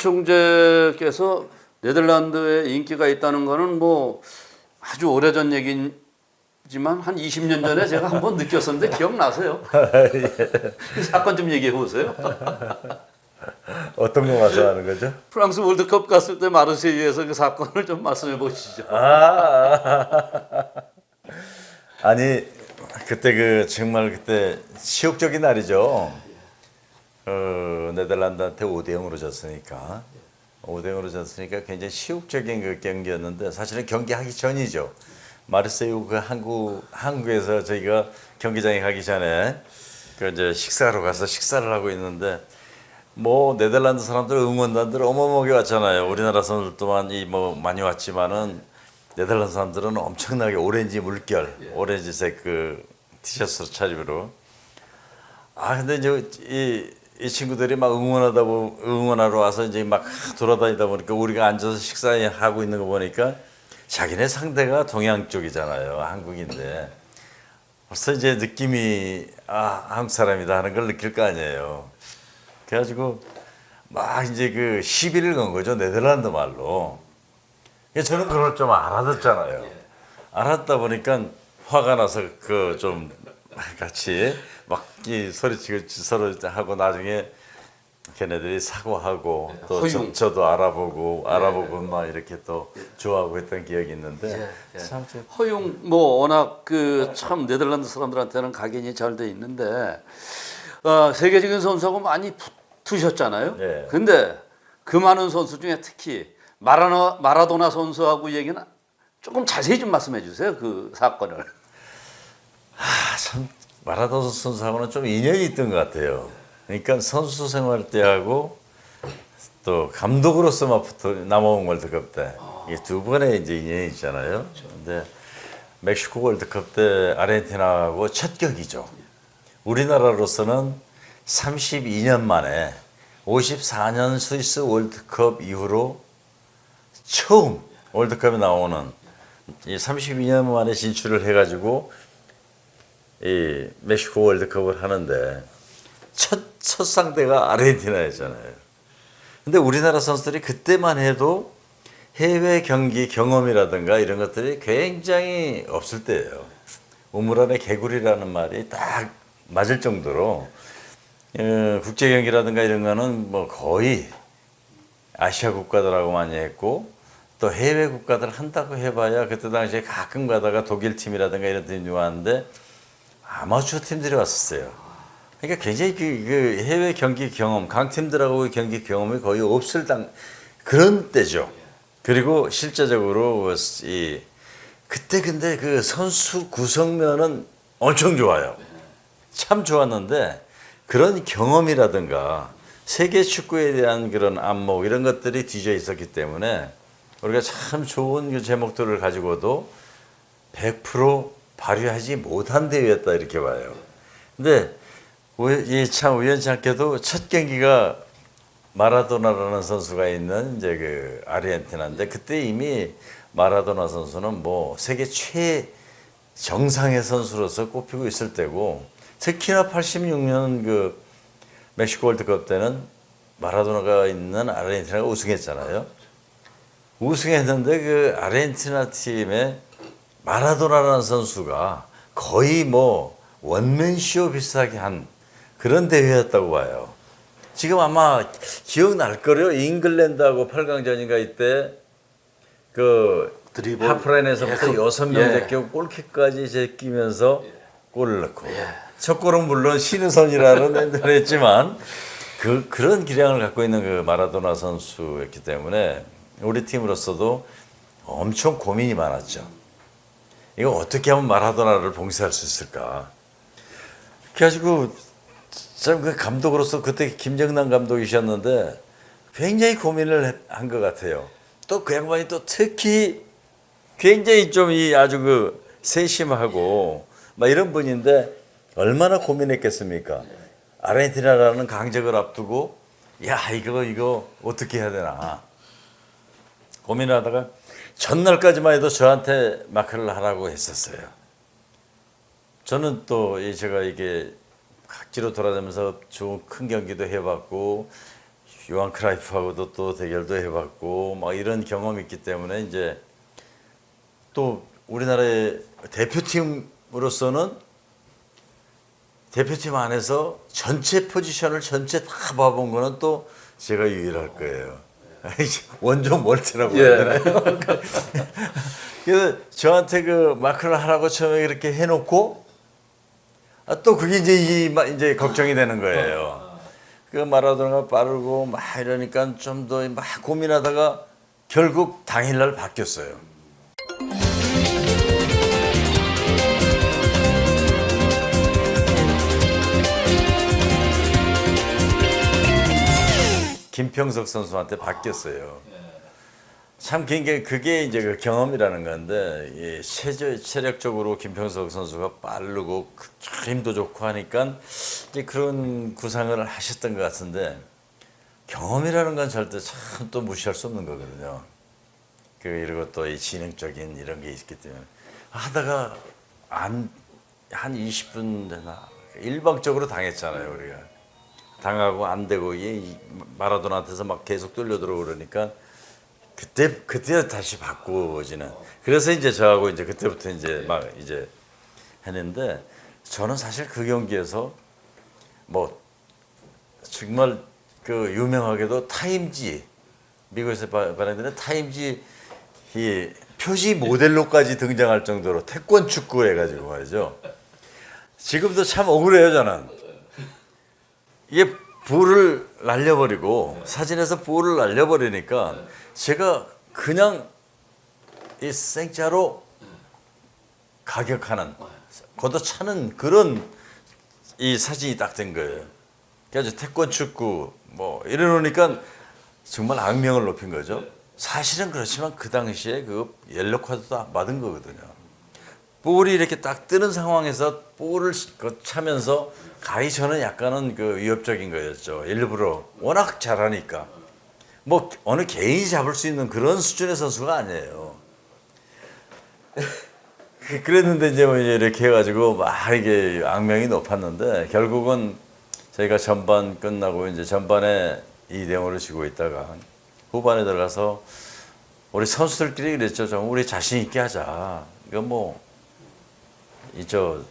총재께서 네덜란드에 인기가 있다는 거는 뭐 아주 오래전 얘기지만 한 20년 전에 제가 한번 느꼈었는데 기억나세요? 그 사건 좀 얘기해 보세요. 어떤 거 와서 하는 거죠? 프랑스 월드컵 갔을 때 마르세유에서 그 사건을 좀 말씀해 보시죠. 아, 아니 그때 그 정말 그때 치욕적인 날이죠. 어, 네덜란드한테 5대 0으로 졌으니까 5대 0으로 졌으니까 굉장히 치욕적인 그 경기였는데 사실은 경기하기 전이죠. 마르세유 그 한국 한국에서 저희가 경기장에 가기 전에 그 이제 식사로 가서 식사를 하고 있는데 뭐 네덜란드 사람들 응원단들 어마어마하게 왔잖아요. 우리나라 선수들 또한 이뭐 많이 왔지만은 네덜란드 사람들은 엄청나게 오렌지 물결, 오렌지색 그 티셔츠 차림으로 아 근데 이제 이, 이 친구들이 막 응원하다 보 응원하러 와서 이제 막 돌아다니다 보니까 우리가 앉아서 식사하고 있는 거 보니까 자기네 상대가 동양 쪽이잖아요. 한국인데 벌써 이제 느낌이 아 한국 사람이다 하는 걸 느낄 거 아니에요. 그래가지고 막 이제 그 시비를 건 거죠 네덜란드 말로. 그래서 저는 그걸 좀 알아듣잖아요. 알았다 보니까 화가 나서 그 좀 같이 막 이 소리치고 서로 하고 나중에 걔네들이 사과하고 또 저, 허용. 저 도 알아보고 알아보고 막 이렇게 또 좋아하고 했던 기억이 있는데 예. 참 저- 허용 뭐 워낙 그 참 네덜란드 사람들한테는 각인이 잘 돼 있는데 어, 세계적인 선수하고 많이 붙으셨잖아요. 네. 근데 그 많은 선수 중에 특히 마라나, 마라도나 선수하고 얘기는 조금 자세히 좀 말씀해 주세요. 그 사건을. 아, 참 마라도나 선수하고는 좀 인연이 있던 것 같아요. 그러니까 선수 생활 때하고 또 감독으로서만 붙어 남아온 월드컵 때 이게 두 번의 이제 인연이 있잖아요. 근데 멕시코 월드컵 때 아르헨티나하고 첫 격이죠. 우리나라로서는 32년 만에 54년 스위스 월드컵 이후로 처음 월드컵에 나오는 이 32년 만에 진출을 해가지고 이 멕시코 월드컵을 하는데 첫, 첫 상대가 아르헨티나였잖아요. 근데 우리나라 선수들이 그때만 해도 해외 경기 경험이라든가 이런 것들이 굉장히 없을 때예요. 우물 안에 개구리라는 말이 딱 맞을 정도로 어, 국제 경기라든가 이런 거는 뭐 거의 아시아 국가들하고 많이 했고 또 해외 국가들 한다고 해봐야 그때 당시에 가끔 가다가 독일 팀이라든가 이런 팀이 왔는데 아마추어 팀들이 왔었어요. 그러니까 굉장히 그, 그 해외 경기 경험, 강팀들하고 경기 경험이 거의 없을 당 그런 때죠. 그리고 실제적으로 이 그때 근데 그 선수 구성면은 엄청 좋아요. 참 좋았는데 그런 경험이라든가 세계 축구에 대한 그런 안목 이런 것들이 뒤져 있었기 때문에 우리가 참 좋은 그 제목들을 가지고도 100% 발휘하지 못한 대회였다 이렇게 봐요. 근데 이참 우연치 않게도 첫 경기가 마라도나라는 선수가 있는 이제 그 아르헨티나인데 그때 이미 마라도나 선수는 뭐 세계 최 정상의 선수로서 꼽히고 있을 때고 특히나 86년 그 멕시코 월드컵 때는 마라도나가 있는 아르헨티나가 우승했잖아요. 우승했는데 그 아르헨티나 팀에 마라도나라는 선수가 거의 뭐 원맨쇼 비슷하게 한 그런 대회였다고 봐요. 지금 아마 기억날 거래요. 잉글랜드하고 8강전인가 이때 그 드리블. 하프라인에서부터 예, 그- 여섯 명 예. 제끼고 골킥까지 제끼면서 골을 넣고 첫 골은 물론 신우선이라는 엔드를 했지만 그 그런 기량을 갖고 있는 그 마라도나 선수였기 때문에 우리 팀으로서도 엄청 고민이 많았죠. 이거 어떻게 하면 마라도나를 봉쇄할 수 있을까? 그래가지고 참 그 감독으로서 그때 김정남 감독이셨는데 굉장히 고민을 한 것 같아요. 또 그 양반이 또 특히 굉장히 좀 이 아주 그 세심하고 막 이런 분인데 얼마나 고민했겠습니까? 아르헨티나라는 강적을 앞두고 야 이거 이거 어떻게 해야 되나 고민하다가 전날까지만 해도 저한테 마크를 하라고 했었어요. 저는 또이 제가 이게 각지로 돌아다니면서 좋은 큰 경기도 해봤고 요한 크라이프하고도 또 대결도 해봤고 막 이런 경험이 있기 때문에 이제 또 우리나라의 대표팀으로서는 대표팀 안에서 전체 포지션을 전체 다 봐본 거는 또 제가 유일할 거예요. 원조 멀티라고 예. 하잖아요. 그래서 저한테 그 마크를 하라고 처음에 이렇게 해놓고 아, 또 그게 이제 이 마- 이제 걱정이 되는 거예요. 그 마라도나가 빠르고 막 이러니까 좀 더 막 고민하다가 결국 당일날 바뀌었어요. 김평석 선수한테 바뀌었어요. 참 그게 그게 이제 그 경험이라는 건데 이 체제 체력적으로 김평석 선수가 빠르고 그 힘도 좋고 하니까 이제 그런 구상을 하셨던 것 같은데 경험이라는 건 절대 참 또 무시할 수 없는 거거든요. 그 이러고 또 이 진행적인 이런 게 있기 때문에 하다가 안 한 20분 되나 일방적으로 당했잖아요 우리가 당하고 안 되고 이 마라도나한테서 막 계속 뚫려 들어오고 그러니까 그때 그때 다시 바꾸어지는 그래서 이제 저하고 이제 그때부터 이제 막 이제 했는데 저는 사실 그 경기에서 뭐 정말 그 유명하게도 타임지 미국에서 바- 발행되는 타임지 이 표지 모델로까지 등장할 정도로 태권 축구 해가지고 말이죠. 지금도 참 억울해요 저는. 이게 볼을 날려버리고 사진에서 볼을 날려버리니까 제가 그냥 이 생짜로 가격하는 걷어차는 그런 이 사진이 딱 된 거예요. 그래서 태권 축구 뭐 이러니까 정말 악명을 높인 거죠. 사실은 그렇지만 그 당시에 그안 받은 거거든요. 볼이 이렇게 딱 뜨는 상황에서 볼을 그 차면서 가히 저는 약간은 그 위협적인 거였죠. 일부러 워낙 잘하니까 뭐 어느 개인이 잡을 수 있는 그런 수준의 선수가 아니에요. 그- 그랬는데 이제 뭐 이렇게 해가지고 막 이게 악명이 높았는데 결국은 저희가 전반 끝나고 이제 전반에 2대 0으로 지고 있다가 후반에 들어가서 우리 선수들끼리 그랬죠. 좀 우리 자신 있게 하자. 이거 뭐 이저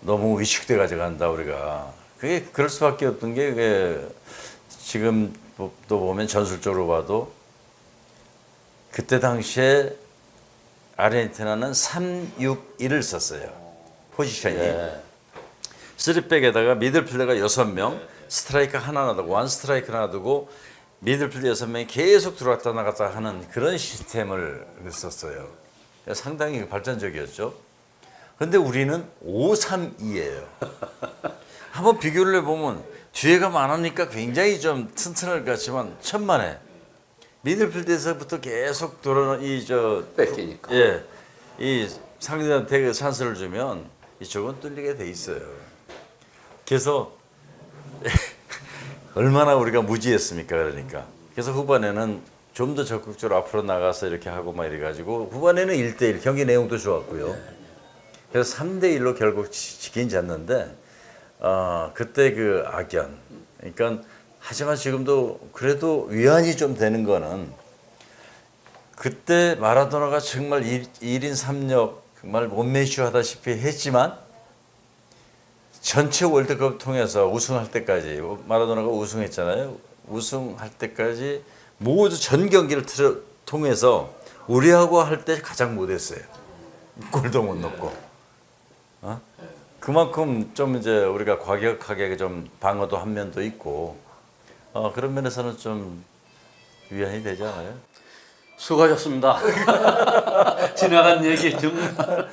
너무 위축돼 가지고 간다 우리가. 그게 그럴 수밖에 없던 게 그게 지금 또 보면 전술적으로 봐도 그때 당시에 아르헨티나는 3-6-1을 썼어요. 포지션이. 쓰리백에다가 미들필더가 여섯 명, 스트라이커 하나 놔두고 원 스트라이커 하나 두고 미들필더 여섯 명이 계속 들어왔다 나갔다 하는 그런 시스템을 썼어요. 상당히 발전적이었죠. 근데 우리는 5-3-2예요. 한번 비교를 해보면 뒤에가 많으니까 굉장히 좀 튼튼할 것 같지만 천만에 미들필드에서부터 계속 돌아오는 이저 뺏기니까. 예, 이 상대한테 그 찬스를 주면 이쪽은 뚫리게 돼 있어요. 그래서 얼마나 우리가 무지했습니까 그러니까. 그래서 후반에는 좀 더 적극적으로 앞으로 나가서 이렇게 하고 막 이래 가지고 후반에는 1대1 경기 내용도 좋았고요. 그래서 3대 1로 결국 지- 지긴 졌는데 어, 그때 그 악연. 그러니까 하지만 지금도 그래도 위안이 좀 되는 거는 그때 마라도나가 정말 1, 인 3역 정말 원맨쇼 하다시피 했지만 전체 월드컵 통해서 우승할 때까지 마라도나가 우승했잖아요. 우승할 때까지 모두 전 경기를 틀어, 통해서 우리하고 할 때 가장 못했어요. 골도 못 넣고. 어? 그만큼 좀 이제 우리가 과격하게 좀 방어도 한 면도 있고 어, 그런 면에서는 좀 위안이 되지 않아요? 수고하셨습니다. 지나간 얘기 정말